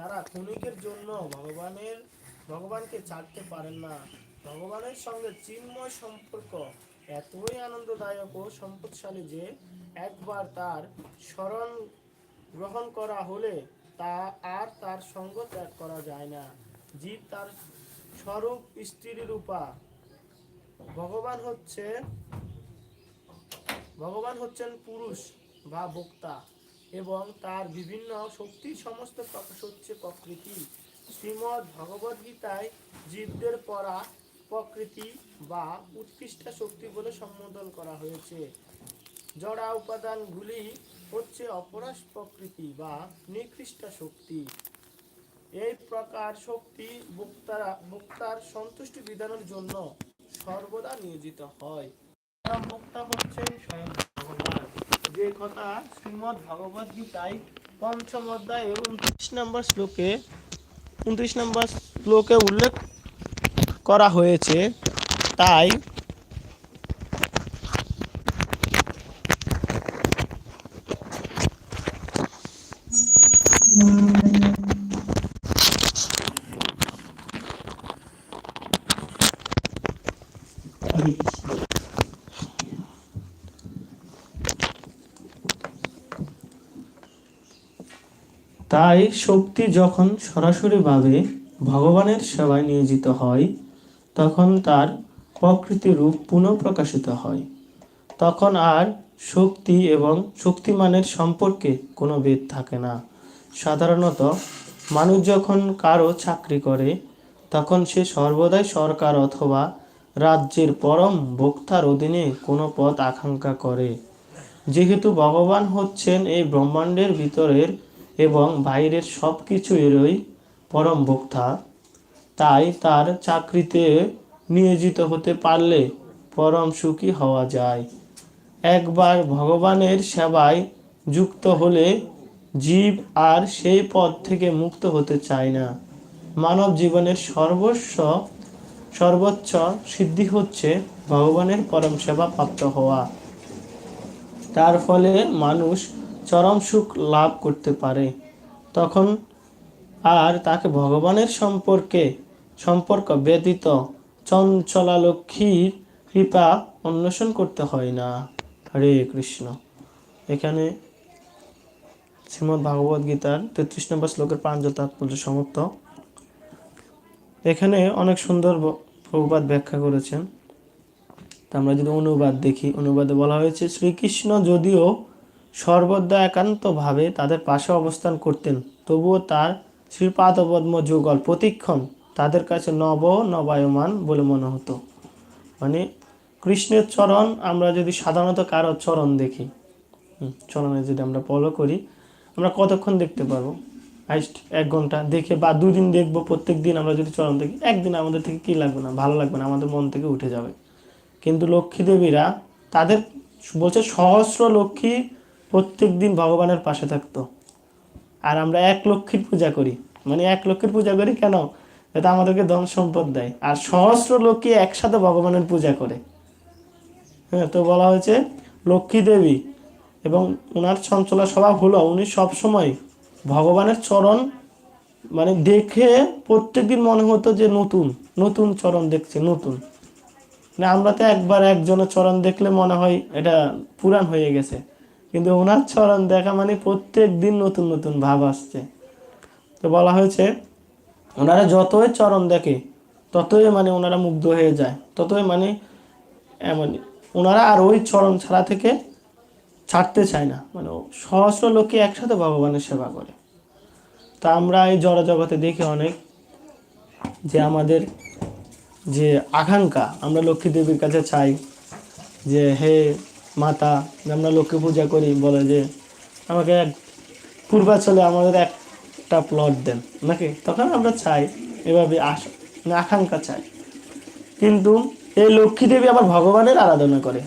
তারা ক্ষণিকের জন্য ভগবানের, ভগবানকে ছাড়তে পারেন না। ভগবানের সঙ্গে চিন্ময় সম্পর্ক এতই আনন্দদায়ক ও সম্পদশালী যে একবার তার স্মরণ গ্রহণ করা হলে তা আর তার সঙ্গ ত্যাগ করা যায় না। জীব তার স্বরূপ স্ত্রী রূপা। ভগবান হচ্ছে ভগবান হচ্ছেন পুরুষ বা বক্তা। এবং তার বিভিন্ন শক্তির সমস্ত প্রকাশ হচ্ছে প্রকৃতি। শ্রীমৎ ভগবদ গীতায় জীবদের পরা প্রকৃতি বা উৎকৃষ্ট শক্তি বলে সম্বোধন করা হয়েছে। জড়া উপাদানগুলি হচ্ছে অপরাশ প্রকৃতি বা নিকৃষ্ট শক্তি। এই প্রকার শক্তি বক্তারা বক্তার সন্তুষ্টি বিধানের জন্য সর্বদা নিয়োজিত হয়। বক্তা হচ্ছেন স্বয়ং যে কথা শ্রীমদ ভগবত গীতায় পঞ্চম এবং উনত্রিশ নম্বর শ্লোকে উনত্রিশ নম্বর শ্লোকে উল্লেখ করা হয়েছে, তাই তাই শক্তি যখন সরাসরিভাবে ভগবানের সেবায় নিয়োজিত হয়, তখন তার প্রকৃতি রূপ পুনঃপ্রকাশিত হয়। তখন আর শক্তি এবং শক্তিমানের সম্পর্কে কোনো ভেদ থাকে না। সাধারণত মানুষ যখন কারও চাকরি করে, তখন সে সর্বদাই সরকার অথবা রাজ্যের পরম বক্তার অধীনে কোনো পথ আকাঙ্ক্ষা করে। যেহেতু ভগবান হচ্ছেন এই ব্রহ্মাণ্ডের ভিতরের এবং বাইরের সব কিছুরই পরম বক্তা তাই তার চাকরিতে নিয়োজিত হতে পারলে পরম সুখী হওয়া যায়। একবার ভগবানের সেবায় যুক্ত হলে জীব আর সেই পদ থেকে মুক্ত হতে চায় না। মানব জীবনের সর্বস্ব, সর্বোচ্চ সিদ্ধি হচ্ছে ভগবানের পরম সেবা প্রাপ্ত হওয়া। তার ফলে মানুষ চরম সুখ লাভ করতে পারে। তখন আর তাকে ভগবানের সম্পর্কে সম্পর্ক ব্যতীত চঞ্চলালক্ষ্মীর কৃপা অন্বেষণ করতে হয় না। হরে কৃষ্ণ। এখানে শ্রীমদ্ ভাগবত গীতার তেত্রিশ নম্বর শ্লোকের প্রাঞ্জ তাৎপর্য সমাপ্ত। এখানে অনেক সুন্দর প্রভুপাদ ব্যাখ্যা করেছেন। আমরা যদি অনুবাদ দেখি, অনুবাদে বলা হয়েছে, শ্রীকৃষ্ণ যদিও সর্বদা একান্তভাবে তাদের পাশে অবস্থান করতেন। তবুও তার শ্রীপাদপদ্ম যুগল প্রতিক্ষণ তাদের কাছে নব নবায়মান বলে মনে হতো। মানে কৃষ্ণের চরণ আমরা যদি সাধারণত কারও চরণ দেখি চরণে যদি আমরা ফলো করি, আমরা কতক্ষণ দেখতে পারব? হাইস্ট এক ঘণ্টা দেখে বা দুদিন দেখব, প্রত্যেক দিন আমরা যদি চরণ দেখি, একদিন আমাদের থেকে কী লাগবে না, ভালো লাগবে না, আমাদের মন থেকে উঠে যাবে। কিন্তু লক্ষ্মী দেবীরা তাদের বলছে সহস্র লক্ষ্মী প্রত্যেক দিন ভগবানের পাশে থাকতো। আর আমরা এক লক্ষ্মীর পূজা করি। মানে এক লক্ষ্মীর পূজা করি কেন? এটা আমাদেরকে ধন সম্পদ দেয়। আর সহস্র লক্ষ্মী একসাথে ভগবানের পূজা করে। হ্যাঁ তো বলা হয়েছে লক্ষ্মী দেবী এবং ওনার চঞ্চলা স্বভাব হলো উনি সবসময় ভগবানের চরণ মানে দেখে প্রত্যেকদিন মনে হতো যে নতুন নতুন চরণ দেখছে, নতুন। না আমরা তো একবার একজনের চরণ দেখলে মনে হয় এটা পুরাণ হয়ে গেছে। কিন্তু ওনার চরণ দেখা মানে প্রত্যেক দিন নতুন নতুন ভাব আসছে। তো বলা হয়েছে, ওনারা যতই চরণ দেখে, ততই মানে ওনারা মুগ্ধ হয়ে যায়। ততই মানে এমন ওনারা আর ওই চরণ ছাড়া থেকে ছাড়তে চায় না। মানে সহস্র লোকে একসাথে ভগবানের সেবা করে। তা আমরা এই জগতে দেখি অনেক যে আমাদের যে আকাঙ্ক্ষা, আমরা লক্ষ্মী দেবীর কাছে চাই যে, হে মাতা আমরা লক্ষ্মী পূজা করি, বলে যে, আমাকে এক পূর্বাচলে আমাদের একটা প্লট দেন। নাকি? তখন আমরা চাই, এভাবে আশ মানে আকাঙ্ক্ষা চাই। কিন্তু এই লক্ষ্মী দেবী আবার ভগবানের আরাধনা করে।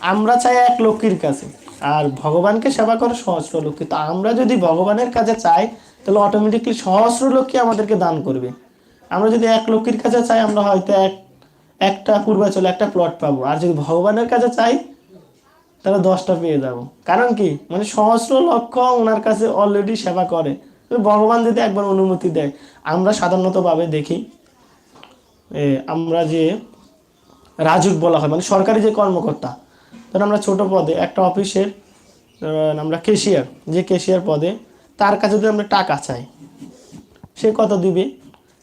আমরা চাই এক লক্ষ্মীর কাছে। আর ভগবানকে সেবা করে সহস্র লক্ষ্মী। তো আমরা যদি ভগবানের কাছে চাই, তাহলে অটোমেটিকলি সহস্র লক্ষ্মী আমাদেরকে দান করবে। আমরা যদি এক লক্ষ্মীর কাছে চাই, আমরা হয়তো এক, একটা পূর্বাচলে একটা প্লট পাবো। আর যদি ভগবানের কাছে চাই তাহলে দশটা পেয়ে যাব। কারণ কি? মানে সহস্র লক্ষ ওনার কাছে অলরেডি সেবা করে। ভগবান যদি একবার অনুমতি দেয়, আমরা সাধারণতভাবে দেখি আমরা যে রাজুক বলা হয় মানে সরকারি যে কর্মকর্তা ধর আমরা ছোট পদে, একটা অফিসের আমরা কেশিয়ার যে কেশিয়ার পদে তার কাছে যদি আমরা টাকা চাই, সে কত দিবে?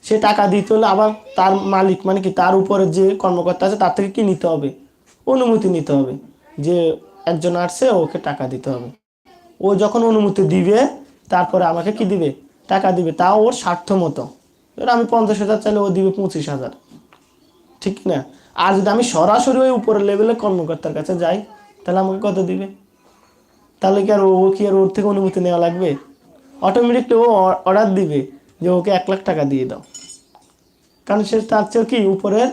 সে টাকা দিতে হলে আবার তার মালিক মানে কি, তার উপরে যে কর্মকর্তা আছে, তার থেকে কি নিতে হবে? অনুমতি নিতে হবে যে একজন আসছে, ওকে টাকা দিতে হবে। ও যখন অনুমতি দিবে, তারপরে আমাকে কি দিবে? টাকা দিবে। তাও ওর স্বার্থ মতো। এবার আমি পঞ্চাশ হাজার চাইলে ও দিবে পঁচিশ হাজার। ঠিক না? আর যদি আমি সরাসরি ওই উপরের লেভেলের কর্মকর্তার কাছে যাই, তাহলে আমাকে কত দিবে? তাহলে কি আর ও কি আর ওর থেকে অনুমতি নেওয়া লাগবে? অটোমেটিকলি ও অর্ডার দিবে যে ওকে এক লাখ টাকা দিয়ে দাও। কারণ সে তার চেয়েও কি? উপরের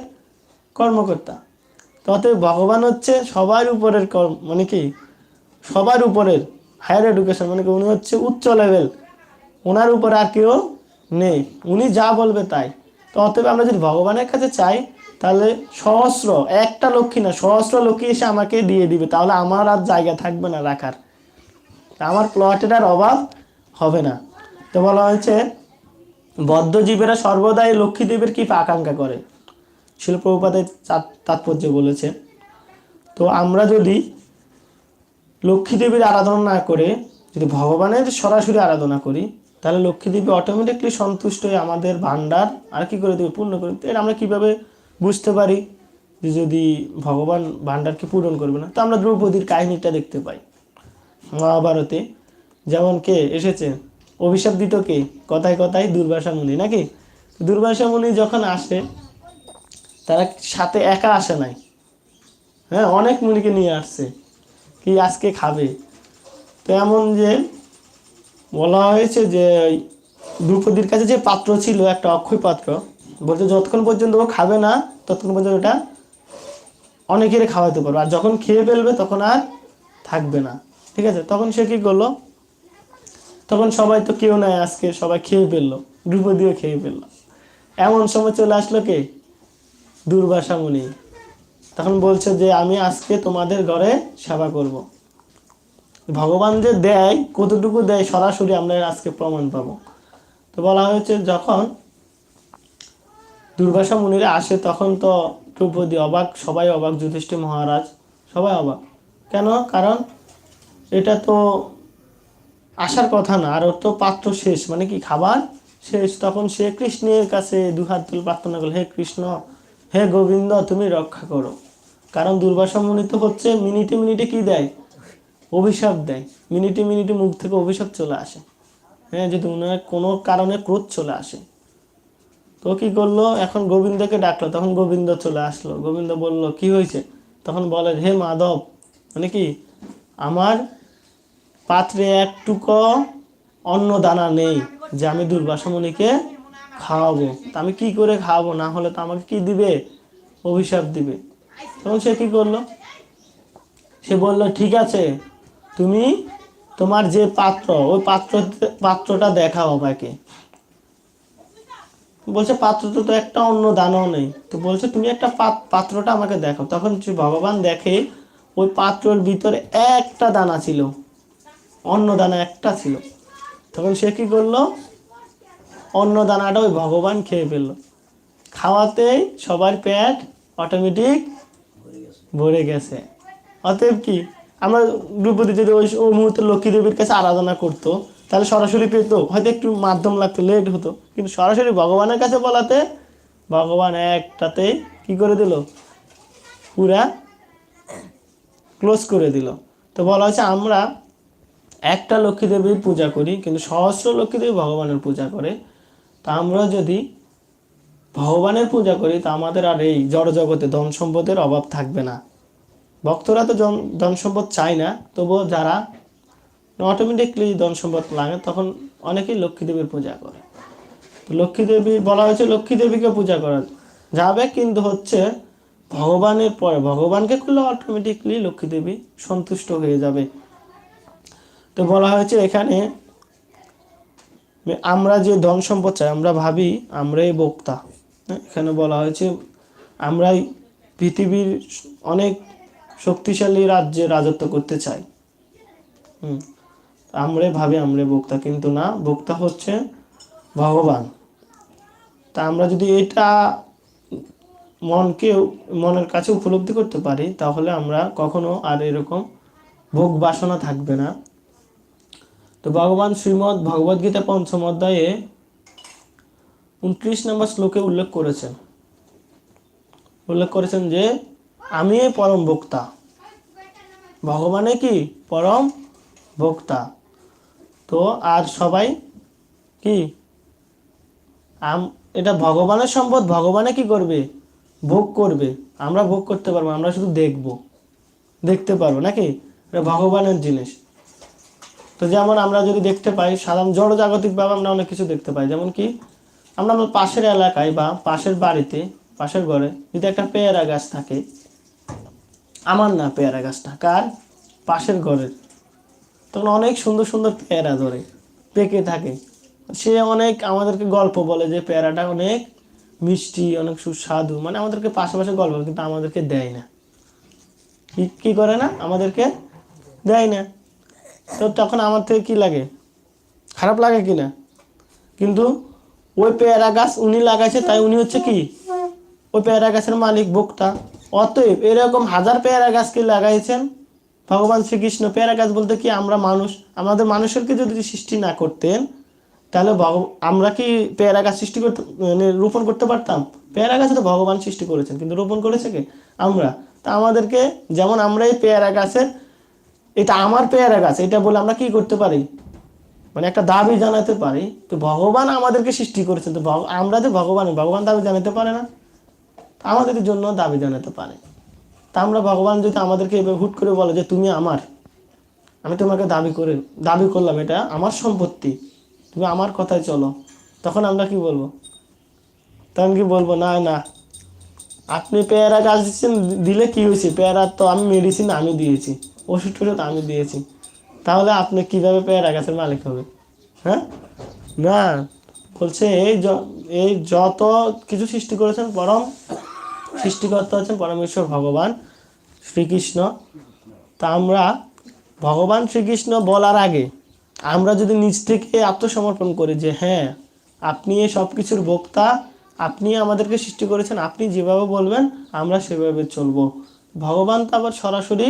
কর্মকর্তা। তো অতএব ভগবান হচ্ছে সবার উপরের মানে কি? সবার উপরের হায়ার এডুকেশন মানে কি? উনি হচ্ছে উচ্চ লেভেল ওনার উপর আর কেউ নেই। উনি যা বলবে তাই। তো অতএব আমরা যদি ভগবানের কাছে চাই, তাহলে সহস্র, একটা লক্ষ্মী না, সহস্র লক্ষ্মী এসে আমাকে দিয়ে দিবে। তাহলে আমার আর জায়গা থাকবে না রাখার। আমার প্লটের আর অভাব হবে না। তো বলা হয়েছে, বদ্ধজীবেরা সর্বদাই লক্ষ্মী দেবীর কি আকাঙ্ক্ষা করে। শিল্পপাদের তাৎপর্য বলেছে। তো আমরা যদি লক্ষ্মী দেবীর আরাধনা না করে, যদি ভগবানের সরাসরি আরাধনা করি, তাহলে লক্ষ্মী দেবী অটোমেটিকলি সন্তুষ্ট হয়ে আমাদের ভান্ডার আর কি করে দেবে, পূর্ণ করে। এর আমরা কীভাবে বুঝতে পারি যে যদি ভগবান ভান্ডারকে পূরণ করবে না? তো আমরা দ্রৌপদীর কাহিনীটা দেখতে পাই। মহাভারতে যেমন কে এসেছে, অভিশাপ দিত কে? কথায় কথায় দুর্বাসা মুনি, নাকি? দুর্বাসা মুনি যখন আসে তারা সাথে একা আসে নাই। হ্যাঁ অনেক মুনিকে নিয়ে আসছে। কি আজকে খাবে? তো এমন যে বলা হয়েছে যে দ্রৌপদীর কাছে যে পাত্র ছিল, একটা অক্ষয় পাত্র, বলছে যতক্ষণ পর্যন্ত ও খাবে না, ততক্ষণ পর্যন্ত ওটা অনেকের খাওয়াতে পারবে। আর যখন খেয়ে ফেলবে, তখন আর থাকবে না। ঠিক আছে? তখন সে কী করল? তখন সবাই তো কেউ নাই আজকে, সবাই খেয়ে ফেলল। দ্রৌপদীও খেয়ে ফেলল। এমন সময় চলে আসলো কে? দুর্বাসা মুনি তখন বলছে যে, আমি আজকে তোমাদের ঘরে সেবা করব। ভগবান যে দেয়, কতটুকু দেয় সরাসরি আমরা আজকে প্রমাণ পাবো। তো বলা হয়েছে, যখন দুর্বাসা মুনিরা আসে, তখন তো দ্রৌপদী অবাক, সবাই অবাক, যুধিষ্ঠির মহারাজ সবাই অবাক। কেন? কারণ এটা তো আসার কথা না, আর ওর তো পাত্র শেষ। মানে কি, খাবার শেষ। তখন সে কৃষ্ণের কাছে দুহাত তুলে প্রার্থনা করল, হে কৃষ্ণ হে গোবিন্দ, তুমি রক্ষা করো। কারণ দুর্বাসা মুনি তো হচ্ছে মিনিটে মিনিটে কি দেয়? অভিশাপ দেয়। মিনিটে মিনিটে মুখ থেকে অভিশাপ চলে আসে। হ্যাঁ যদি উনার কোনো কারণে ক্রোধ চলে আসে। তো কি করল? এখন গোবিন্দকে ডাকলো। তখন গোবিন্দ চলে আসলো। গোবিন্দ বলল, কি হয়েছে? তখন বলে, হে মাধব মানে কি? আমার পাত্রে একটুকু অন্ন দানা নেই, যে আমি দুর্বাসমণিকে খাওয়াবো। তা আমি কি করে খাওয়াবো? না হলে তো আমাকে কি দিবে? অভিশাপ দিবে। তখন সে কি করল? সে বলল, ঠিক আছে, তুমি তোমার যে পাত্র, ওই পাত্র, পাত্রটা দেখাও আমাকে। বলছে, পাত্র তো একটা অন্য দানাও নেই। তো বলছে, তুমি একটা পাত- পাত্রটা আমাকে দেখো তখন ভগবান দেখে, ওই পাত্রর ভিতরে একটা দানা ছিল। অন্য দানা একটা ছিল। তখন সে কি করল? অন্ন দানাটা ওই ভগবান খেয়ে ফেলল। খাওয়াতেই সবার পেট অটোমেটিক ভরে গেছে। অতএব কি, আমরা দ্রৌপদী যদি ওই ওই মুহূর্তে লক্ষ্মী দেবীর কাছে আরাধনা করতো, তাহলে সরাসরি পেতো। হয়তো একটু মাধ্যম লাগতো লেট হতো। কিন্তু সরাসরি ভগবানের কাছে বলাতে, ভগবান একটাতে কি করে দিল? পুরা ক্লোজ করে দিল। তো বলা হচ্ছে আমরা একটা লক্ষ্মী দেবীর পূজা করি, কিন্তু সহস্র লক্ষ্মী দেবী ভগবানের পূজা করে। তা আমরা যদি ভগবানের পূজা করি, তা আমাদের আর এই জড় জগতে ধন সম্পদের অভাব থাকবে না। ভক্তরা তো ধন সম্পদ চায় না, তবুও যারা অটোমেটিকলি ধন সম্পদ লাগে তখন অনেকেই লক্ষ্মী দেবীর পূজা করে। লক্ষ্মী দেবী, বলা হয়েছে লক্ষ্মী দেবীকে পূজা করা যাবে, কিন্তু হচ্ছে ভগবানের পরে, ভগবানকে করলে অটোমেটিকলি লক্ষ্মী দেবী সন্তুষ্ট হয়ে যাবে। তো বলা হয়েছে এখানে আমরা যে ধন সম্পদ চাই আমরা ভাবি আমরাই বক্তা। হ্যাঁ, এখানে বলা হয়েছে আমরাই পৃথিবীর অনেক শক্তিশালী রাজ্যে রাজত্ব করতে চাই। হুম আমরে ভাবে আমরে বক্তা কিন্তু না বক্তা হচ্ছে ভগবান। তা আমরা যদি এটা মনকে মনের কাছে উপলব্ধি করতে পারি তাহলে আমরা কখনো আর এরকম ভোগ বাসনা থাকবে না। তো ভগবান শ্রীমৎ ভগবদ গীতা পঞ্চম অধ্যায়ে উনত্রিশ নম্বর শ্লোকে উল্লেখ করেছেন। উল্লেখ করেছেন যে, আমি পরম বক্তা ভগবানে কি পরম ভোক্তা? তো আর সবাই কি? আম, এটা ভগবানের সম্পদ, ভগবানে কি করবে? ভোগ করবে। আমরা ভোগ করতে পারব, আমরা শুধু দেখব। দেখতে পারব, নাকি? এটা ভগবানের জিনিস। তো যেমন আমরা যদি দেখতে পাই, সাধারণ জড় জাগতিকভাবে আমরা অনেক কিছু দেখতে পাই। যেমন কি, আমরা আমার পাশের এলাকায় বা পাশের বাড়িতে, পাশের ঘরে যদি একটা পেয়ারা গাছ থাকে, আমার না পেয়ারা গাছটা, কার? পাশের ঘরের। তখন অনেক সুন্দর সুন্দর পেয়ারা ধরে, পেকে থাকে। সে অনেক আমাদেরকে গল্প বলে যে পেয়ারাটা অনেক মিষ্টি, অনেক সুস্বাদু মানে আমাদেরকে পাশাপাশি গল্প, কিন্তু আমাদেরকে দেয় না। কি করে না? আমাদেরকে দেয় না। তো তখন আমার থেকে কি লাগে? খারাপ লাগে কি না কিন্তু ওই পেয়ারা গাছ উনি লাগাইছে, তাই উনি হচ্ছে কি? ওই পেয়ারা গাছের মালিক, ভোক্তা। অতএব এরকম হাজার পেয়ারা গাছকে লাগাইছেন? ভগবান শ্রীকৃষ্ণ, পেয়ারা গাছ বলতে কি আমরা মানুষ? আমাদের মানুষেরকে যদি সৃষ্টি না করতেন, তাহলে আমরা কি পেয়ারা গাছ সৃষ্টি করতে মানে রোপণ করতে পারতাম? পেয়ারা গাছ তো ভগবান সৃষ্টি করেছেন, কিন্তু রোপণ করেছে কে? আমরা। তা আমাদেরকে যেমন আমরা এই পেয়ারা গাছের এটা আমার পেয়ারা গাছ, এটা বলে আমরা কি করতে পারি? মানে একটা দাবি জানাতে পারি তো ভগবান আমাদেরকে সৃষ্টি করেছেন, তো আমরা যে ভগবান ভগবান দাবি জানাতে পারে না? তা আমাদের জন্য দাবি জানাতে পারে। তা আমরা ভগবান যদি আমাদেরকে এভাবে হুট করে বলে যে তুমি আমার, আমি তোমাকে দাবি করে, দাবি করলাম, এটা আমার সম্পত্তি, তুমি আমার কথায় চলো, তখন আমরা কি বলব? তখন কি বলব? না না। আপনি পেয়ারা গাছ দিচ্ছেন, দিলে কি হয়েছে? পেয়ারা তো আমি মেডিসিন আমি দিয়েছি। ওষুধ টষুধ আমি দিয়েছি। তাহলে আপনি কীভাবে পেয়ারা গাছের মালিক হবে? হ্যাঁ? না। বলছে এই এই যত কিছু সৃষ্টি করেছেন পরম, সৃষ্টিকর্তা হচ্ছেন পরমেশ্বর ভগবান শ্রীকৃষ্ণ। তা আমরা ভগবান শ্রীকৃষ্ণ বলার আগে আমরা যদি নিজ থেকে আত্মসমর্পণ করি যে হ্যাঁ আপনি এই সব কিছুর বক্তা আপনি আমাদেরকে সৃষ্টি করেছেন, আপনি যেভাবে বলবেন, আমরা সেভাবে চলবো। ভগবান তো আবার সরাসরি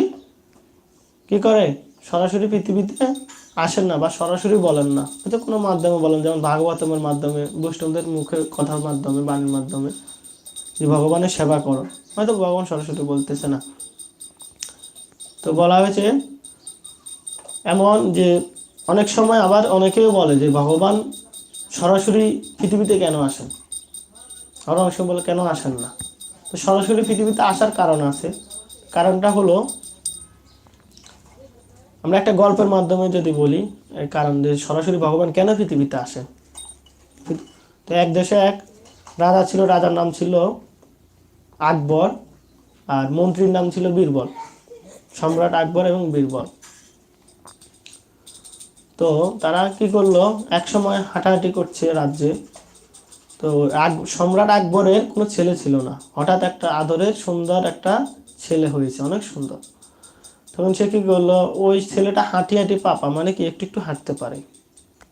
কি করে? সরাসরি পৃথিবীতে আসেন না বা সরাসরি বলেন না। হয়তো কোনো মাধ্যমে বলেন, যেমন ভাগবতমের মাধ্যমে, বৈষ্ণবদের মুখে কথার মাধ্যমে, বাণীর মাধ্যমে, যে ভগবানের সেবা করো। হয়তো ভগবান সরাসরি বলতেছে না। তো বলা হয়েছে, এমন যে অনেক সময় আবার অনেকেও বলে যে ভগবান সরাসরি পৃথিবীতে কেন আসেন? আবার অনেক সময় বলে কেন আসেন না? তো সরাসরি পৃথিবীতে আসার কারণ আছে। কারণটা হলো আমরা একটা গল্পের মাধ্যমে যদি বলি, এর কারণ যে সরাসরি ভগবান কেন পৃথিবীতে আসেন? তো এক দেশে এক রাজা ছিল, রাজার নাম ছিল আকবর আর মন্ত্রীর নাম ছিল বীরবল। সম্রাট আকবর এবং বীরবল। তো তারা কি করল? এক সময় হাঁটাহাঁটি করছে রাজ্যে। তো সম্রাট আকবরের কোনো ছেলে ছিল না। হঠাৎ একটা আদরের সুন্দর একটা ছেলে হয়েছে, অনেক সুন্দর। তখন সে কি করল? ওই ছেলেটা হাঁটি হাঁটি পাপা মানে কি একটু একটু হাঁটতে পারে।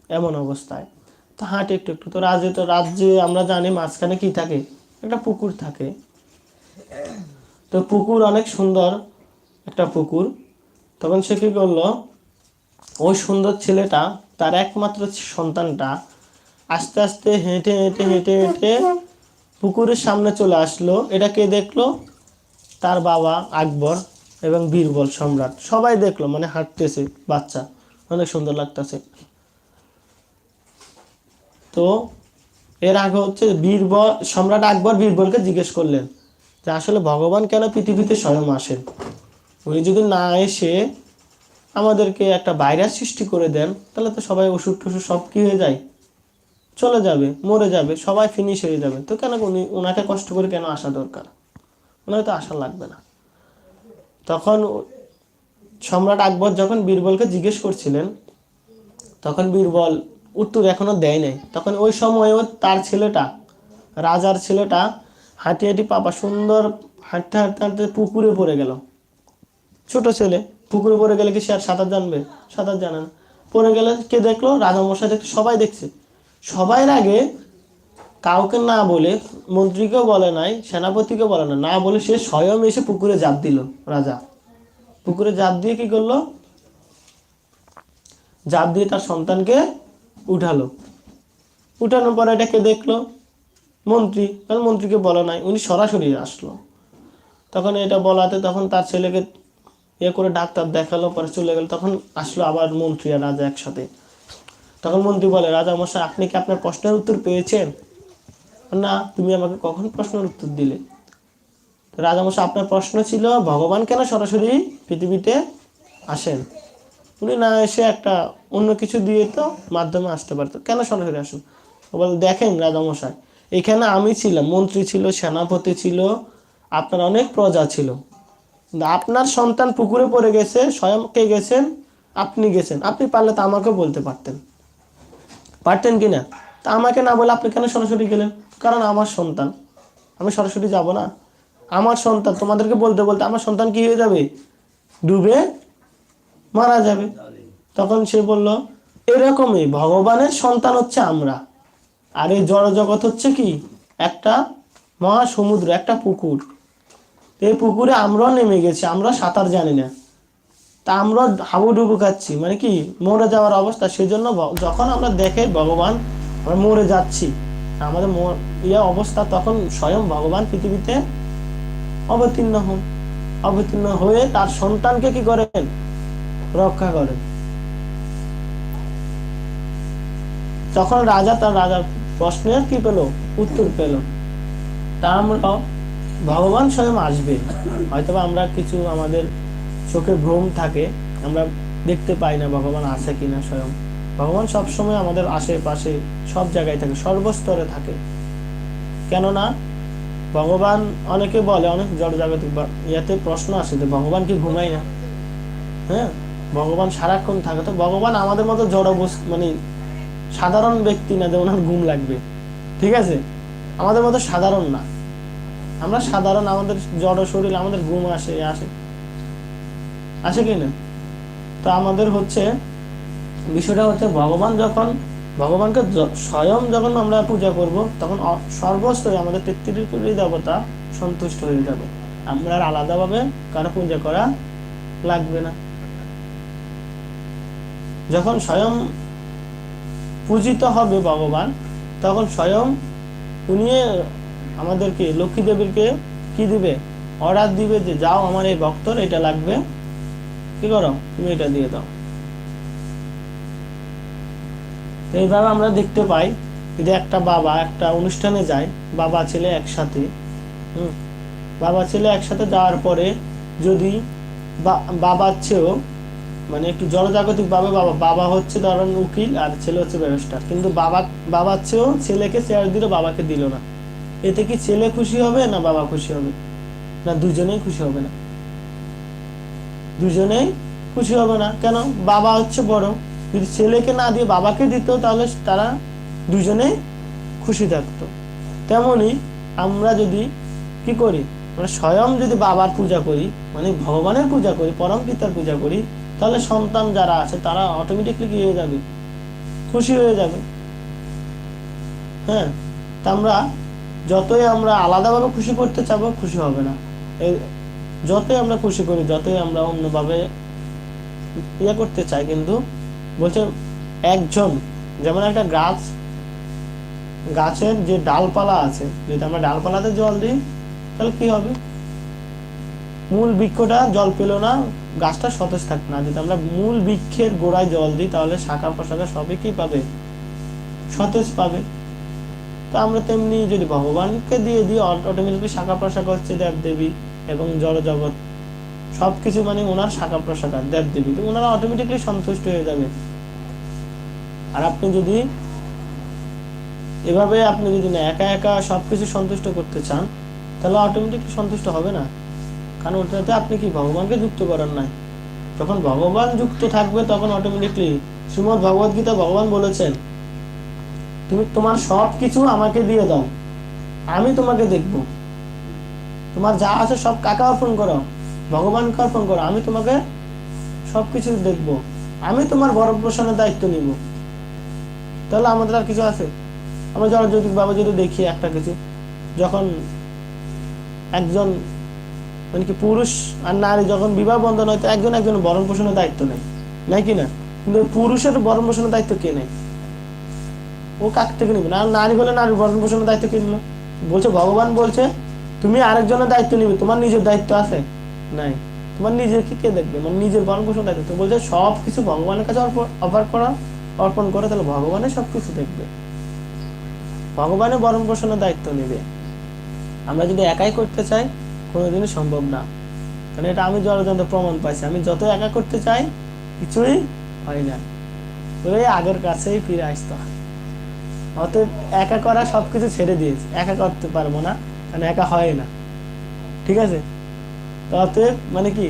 এমন অবস্থায়। তো হাঁটে একটু একটু। তো রাজ্যে তো রাজ্যে আমরা জানি মাঝখানে কি থাকে? একটা পুকুর থাকে। তো পুকুর অনেক সুন্দর, একটা পুকুর। তখন সে কি করল? ওই সুন্দর ছেলেটা, তার একমাত্র সন্তানটা আস্তে আস্তে হেঁটে হেঁটে হেঁটে হেঁটে পুকুরের সামনে চলে আসলো। এটা কে দেখল? তার বাবা আকবর। এবং বীরবল সম্রাট। সবাই দেখল মানে হাঁটতেছে বাচ্চা। অনেক সুন্দর লাগতেছে। তো এর আগে হচ্ছে বীরবল, সম্রাট আকবর বীরবলকে জিজ্ঞেস করলেন যে, আসলে ভগবান কেন পৃথিবীতে স্বয়ং আসেন? উনি যদি না এসে আমাদেরকে একটা ভাইরাস সৃষ্টি করে দেন, তাহলে তো সবাই ওষুধ টষুধ সব কি হয়ে যায়? চলে যাবে, মরে যাবে, সবাই ফিনিশ হয়ে যাবে। তো কেন উনি ওনাকে কষ্ট করে কেন আসা দরকার? ওনাকে তো আসা লাগবে না। তখন সম্রাট আকবর যখন বীরবলকে জিজ্ঞেস করছিলেন, তখন বীরবল উত্তর এখনও দেয় নাই। তখন ওই সময় ও তার ছেলেটা, রাজার ছেলেটা হাঁটি হাঁটি পাপা সুন্দর হাঁটতে হাঁটতে হাঁটতে পুকুরে পড়ে গেল। ছোট ছেলে, পুকুরে পড়ে গেলে কি সে আর সাঁতার জানবে? সাঁতার জানে না। পড়ে গেলে কে দেখল? রাজামশাই দেখল সবাই দেখছে। সবাই আগে কাউকে না বলে মন্ত্রীকেও বলে নাই সেনাপতিকে বলে না না বলে সে স্বয়ং এসে পুকুরে জাপ দিল, রাজা। পুকুরে জাপ দিয়ে কি করল? জাপ দিয়ে তার সন্তানকে উঠালো। উঠানোর পরে এটাকে দেখল? মন্ত্রী। কারণ মন্ত্রীকে বলা নাই, উনি সরাসরি আসলো। তখন এটা বলাতে তখন তার ছেলেকে ইয়ে করে ডাক্তার দেখাল, পরে চলে গেল। তখন আসলো আবার মন্ত্রী আর রাজা একসাথে। তখন মন্ত্রী বলে রাজা মশাই আপনি কি আপনার প্রশ্নের উত্তর পেয়েছেন? না, তুমি আমাকে কখন প্রশ্নের উত্তর দিলে? রাজামশাই, আপনার প্রশ্ন ছিল, ভগবান কেন সরাসরি পৃথিবীতে আসেন? উনি না এসে একটা অন্য কিছু দিয়ে তো মাধ্যমে আসতে পারতো। কেন সরাসরি আসুন? বলে, দেখেন রাজামশাই, এখানে আমি ছিলাম, মন্ত্রী ছিল, সেনাপতি ছিল, আপনার অনেক প্রজা ছিল। আপনার সন্তান পুকুরে পড়ে গেছে, স্বয়ং কে গেছেন? আপনি গেছেন। আপনি পারলে তো আমাকে বলতে পারতেন। পারতেন কি না? তা আমাকে না বলে আপনি কেন সরাসরি গেলেন? কারণ আমার সন্তান। আমি সরাসরি যাব না। আমার সন্তান, তোমাদেরকে বলতে বলতে আমার সন্তান কি হয়ে যাবে? ডুবে মারা যাবে। তখন সে বলল, এরকমই ভগবানের সন্তান হচ্ছে আমরা। আর এই জড় জগৎ হচ্ছে কি? একটা মহাসমুদ্র, একটা পুকুর। এই পুকুরে আমরাও নেমে গেছি আমরা সাঁতার জানি না। তা আমরা হাবুডুবু খাচ্ছি মানে কি? মরে যাওয়ার অবস্থা। সেজন্য যখন আমরা দেখে ভগবান, আমরা মরে যাচ্ছি। আমাদের ইয়ে অবস্থা তখন স্বয়ং ভগবান পৃথিবীতে অবতীর্ণ হন। অবতীর্ণ হয়ে তার সন্তানকে কি করেন? রক্ষা করেন। তখন রাজা তার রাজার প্রশ্নের কি পেল? উত্তর পেল। তা আমরা ভগবান স্বয়ং আসবে। হয়তোবা আমরা কিছু আমাদের চোখে ভ্রম থাকে, আমরা দেখতে পাই না ভগবান আছে কিনা স্বয়ং। ভগবান সবসময় আমাদের আশেপাশে সব জায়গায় থাকে, সর্বস্তরে থাকে। কেননা, ভগবান অনেকে বলে, অনেক জড়জাগতিক ইয়াতে প্রশ্ন আসে যে, ভগবান কি ঘুমায় না? হ্যাঁ? ভগবান সারাক্ষণ থাকে। তো ভগবান আমাদের মতো জড় মানে সাধারণ ব্যক্তি না যে ওনার ঘুম লাগবে। ঠিক আছে? আমাদের মতো সাধারণ না। আমরা সাধারণ, আমাদের জড় শরীর, আমাদের ঘুম আসে আসে। আসে কি না? তো আমাদের হচ্ছে বিষয়টা হচ্ছে ভগবান যখন, ভগবানকে স্বয়ং যখন আমরা পূজা করব, তখন সর্বস্তরে আমাদের তেত্রিশ দেবতা সন্তুষ্ট হয়ে যাবে। আমরা আর আলাদাভাবে কারও পূজা করা লাগবে না। যখন স্বয়ং পূজিত হবে ভগবান, তখন স্বয়ং উনি আমাদেরকে, লক্ষ্মী দেবীকে কি দিবে? অর্ডার দিবে যে, যাও আমার এই ভক্তর, এটা লাগবে। কি করো? তুমি এটা দিয়ে দাও তো এইভাবে আমরা দেখতে পাই যে একটা বাবা একটা অনুষ্ঠানে যায় বাবা ছেলে একসাথে। হুম, বাবা ছেলে একসাথে যাওয়ার পরে যদি বাবার চেয়েও মানে একটু জনজাগতিক ভাবে বাবা বাবা হচ্ছে ধরেন উকিল আর ছেলে হচ্ছে ব্যারিস্টার কিন্তু বাবা বাবার চেয়েও ছেলেকে চেয়ার দিল বাবাকে দিল না। এতে কি ছেলে খুশি হবে না বাবা খুশি হবে? না দুজনেই খুশি হবে না? দুজনেই খুশি হবে না। কেন? বাবা হচ্ছে বড়। যদি ছেলেকে না দিয়ে বাবাকে দিত, তাহলে তারা দুজনেই খুশি থাকতো। তেমনি আমরা যদি কি করি? মানে স্বয়ং যদি বাবার পূজা করি মানে ভগবানের পূজা করি, পরম পিতার পূজা করি, তাহলে সন্তান যারা আছে, তারা অটোমেটিকলি কি হয়ে যাবে? খুশি হয়ে যাবে। হ্যাঁ তা আমরা যতই আমরা আলাদাভাবে খুশি করতে চাবো, খুশি হবে না। যতই আমরা খুশি করি, যতই আমরা অন্যভাবে ইয়ে করতে চাই, কিন্তু বলছে, একজন, যেমন একটা গাছ, গাছের যে ডালপালা আছে, যদি আমরা ডালপালাতে জল দিই, তাহলে কি হবে? মূল বৃক্ষটা জল পেল না, গাছটা সতেজ থাকবে না। যদি আমরা মূল বৃক্ষের গোড়ায় জল দিই, তাহলে শাখা প্রশাখা সবই কি পাবে? সতেজ পাবে। তো আমরা তেমনি যদি ভগবানকে দিয়ে দিই অটোমেটিকলি শাখা প্রশাখা হচ্ছে দেব দেবী এবং জড় জগৎ সবকিছু মানে ওনার শাখা প্রশাখা দেব দেবী। ওনারা অটোমেটিকলি সন্তুষ্ট হয়ে যাবে। আর আপনি যদি এভাবে আপনি যদি না একা একা সবকিছু সন্তুষ্ট করতে চান, তাহলে অটোমেটিকলি সন্তুষ্ট হবে না। কারণ ওটাতে আপনি কি, ভগবানকে যুক্ত করেন নাই। যখন ভগবান যুক্ত থাকবে, তখন অটোমেটিকলি শ্রীমদ ভগবদ গীতা ভগবান বলেছেন, তুমি, তোমার সব কিছু আমাকে দিয়ে দাও। আমি তোমাকে দেখব। তোমার যা আছে সব কাকা অর্পণ করো। ভগবানকে অর্পণ করো, আমি তোমাকে সব কিছু দেখব। আমি তোমার ভরণ পোষণের দায়িত্ব নিব। তাহলে আমাদের আর কিছু আছে? আমরা জনযৌতিক ভাবে যদি দেখি একটা কিছু, যখন একজন মানে কি পুরুষ আর নারী যখন বিবাহ বন্ধন হয়, তো একজন একজন ভরণ পোষণের দায়িত্ব নাই কি না? কিন্তু পুরুষের ভরণ পোষণের দায়িত্ব কে নেয়? ও কাক থেকে নিবে? না, নারী বলে নারীর ভরণ পোষণের দায়িত্ব কে নিল? বলছে, ভগবান বলছে, তুমি আরেকজনের দায়িত্ব নিবে, তোমার নিজের দায়িত্ব আছে। নাই। তোমার নিজের কি কে দেখবে? মানে নিজের ভরণ পোষণ দায়িত্ব তো বলছে সব কিছু ভগবানের কাছে অফার করা, অর্পণ করে, তাহলে ভগবানের সব কিছু দেখবে। ভগবানের ভরণ পোষণের দায়িত্ব নেবে। আমরা যদি একাই করতে চাই, কোনোদিনই সম্ভব না। কারণ এটা আমি জলযন্ত্র প্রমাণ পাইছি। আমি যত একা করতে চাই, কিছুই হয় না। ওই আগের কাছেই ফিরে আসতে হয়। অতএব একা করা সবকিছু ছেড়ে দিয়েছে। একা করতে পারব না, কারণ একা হয় না। ঠিক আছে? অতএব মানে কি?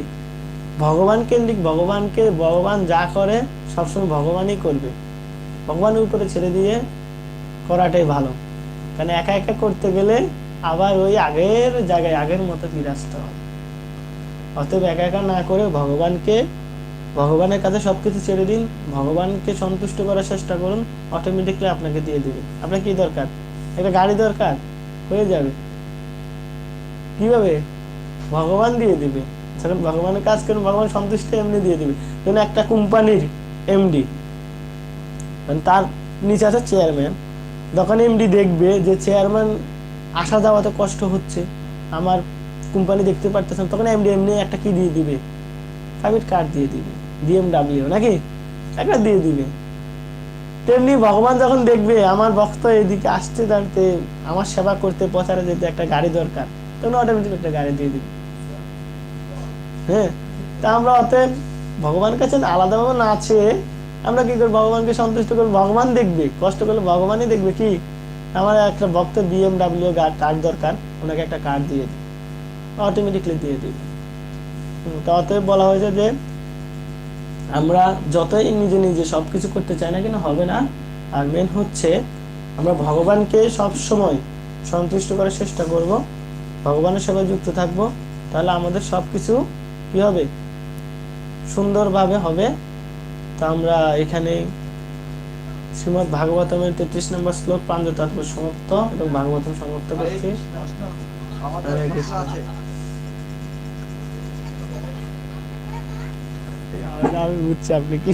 ভগবান কেন্দ্রিক ভগবানকে, ভগবান যা করে, সবসময় ভগবানই করবে। ভগবানের উপরে ছেড়ে দিয়ে করাটাই ভালো। কারণ একা একা করতে গেলে আবার ওই আগের জায়গায়, আগের মতো ফিরে আসতে হবে। অতএব একা একা না করে ভগবানকে, ভগবানের কাছে সবকিছু ছেড়ে দিন, ভগবানকে সন্তুষ্ট করার চেষ্টা করুন অটোমেটিকলি আপনাকে দিয়ে দিবে। আপনার কি দরকার? একটা গাড়ি দরকার? হয়ে যাবে। কীভাবে? ভগবান দিয়ে দিবে। যখন ভগবানের কাজ করুন ভগবান সন্তুষ্ট এমনি দিয়ে দিবে। যেন একটা কোম্পানির এমডি মানে তার নিচে আছে চেয়ারম্যান যখন এমডি দেখবে যে চেয়ারম্যান আসা যাওয়াতে কষ্ট হচ্ছে। আমার কোম্পানি দেখতে পারতেছে না, তখন এমডি এমনি একটা কি দিয়ে দিবে? প্রাইভেট কার দিয়ে দিবে বিএমডাব্লিউ নাকি? একটা দিয়ে দিবে। তেমনি ভগবান যখন দেখবে আমার ভক্ত এদিকে আসতে দাঁড়তে আমার সেবা করতে প্রচারে যেতে একটা গাড়ি দরকার। তখন অটোমেটিক একটা গাড়ি দিয়ে হ্যাঁ? তা আমরা অতএব কাছে আলাদাভাবে না আমরা কি করব ভগবানকে সন্তুষ্ট করব? ভগবান দেখবে, কষ্ট করলে ভগবানই দেখবে কি? আমার একটা ভক্ত বিএমডাব্লিউ কার্ড দরকার, ওনাকে একটা কার্ড দিয়ে দিই। অটোমেটিকলি দিয়ে দিবে তো অতএব বলা হয়েছে যে আমরা যতই নিজে নিজে সবকিছু করতে চাই না কেন, হবে না। আর মেন হচ্ছে আমরা ভগবানকে সব সময় সন্তুষ্ট করার চেষ্টা করব। ভগবানের সেবায় যুক্ত থাকব, তাহলে আমাদের সবকিছু কি হবে? সুন্দরভাবে হবে। তা আমরা এখানে শ্রীমদ ভাগবতমের তেত্রিশ নম্বর শ্লোক তাৎপর্য সমাপ্ত এবং ভাগবতম সমাপ্ত করছি। আমি বুঝছি আপনি কি